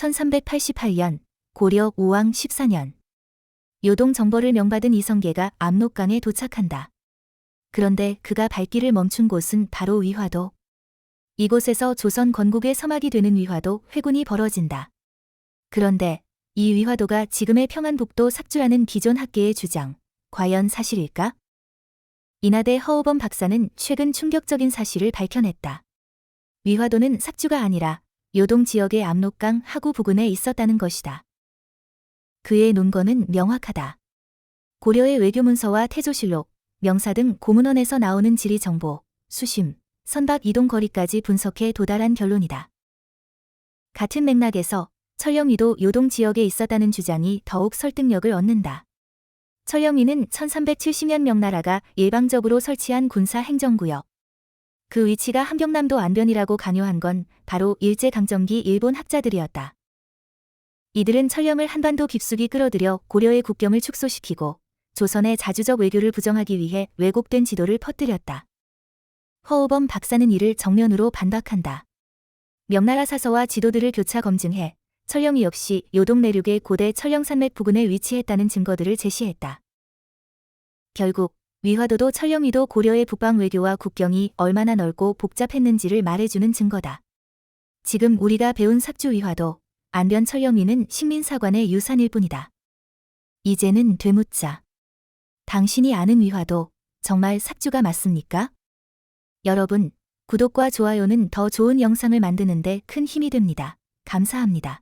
1388년 고려 5왕 14년 요동 정벌을 명받은 이성계가 압록강에 도착한다. 그런데 그가 발길을 멈춘 곳은 바로 위화도. 이곳에서 조선 건국의 서막이 되는 위화도 회군이 벌어진다. 그런데 이 위화도가 지금의 평안북도 삭주라는 기존 학계의 주장, 과연 사실일까? 인하대 허우범 박사는 최근 충격적인 사실을 밝혀냈다. 위화도는 삭주가 아니라 요동 지역의 압록강 하구 부근에 있었다는 것이다. 그의 논거는 명확하다. 고려의 외교문서와 태조실록, 명사 등 고문원에서 나오는 지리 정보, 수심, 선박 이동 거리까지 분석해 도달한 결론이다. 같은 맥락에서 철령위도 요동 지역에 있었다는 주장이 더욱 설득력을 얻는다. 철령위는 1370년 명나라가 일방적으로 설치한 군사 행정구역. 그 위치가 함경남도 안변이라고 강요한 건 바로 일제강점기 일본 학자들이었다. 이들은 철령을 한반도 깊숙이 끌어들여 고려의 국경을 축소시키고 조선의 자주적 외교를 부정하기 위해 왜곡된 지도를 퍼뜨렸다. 허우범 박사는 이를 정면으로 반박한다. 명나라 사서와 지도들을 교차 검증해 철령이 역시 요동 내륙의 고대 철령산맥 부근에 위치했다는 증거들을 제시했다. 결국 위화도도 철령위도 고려의 북방 외교와 국경이 얼마나 넓고 복잡했는지를 말해주는 증거다. 지금 우리가 배운 삭주 위화도, 안변 철령위는 식민사관의 유산일 뿐이다. 이제는 되묻자. 당신이 아는 위화도 정말 삭주가 맞습니까? 여러분, 구독과 좋아요는 더 좋은 영상을 만드는데 큰 힘이 됩니다. 감사합니다.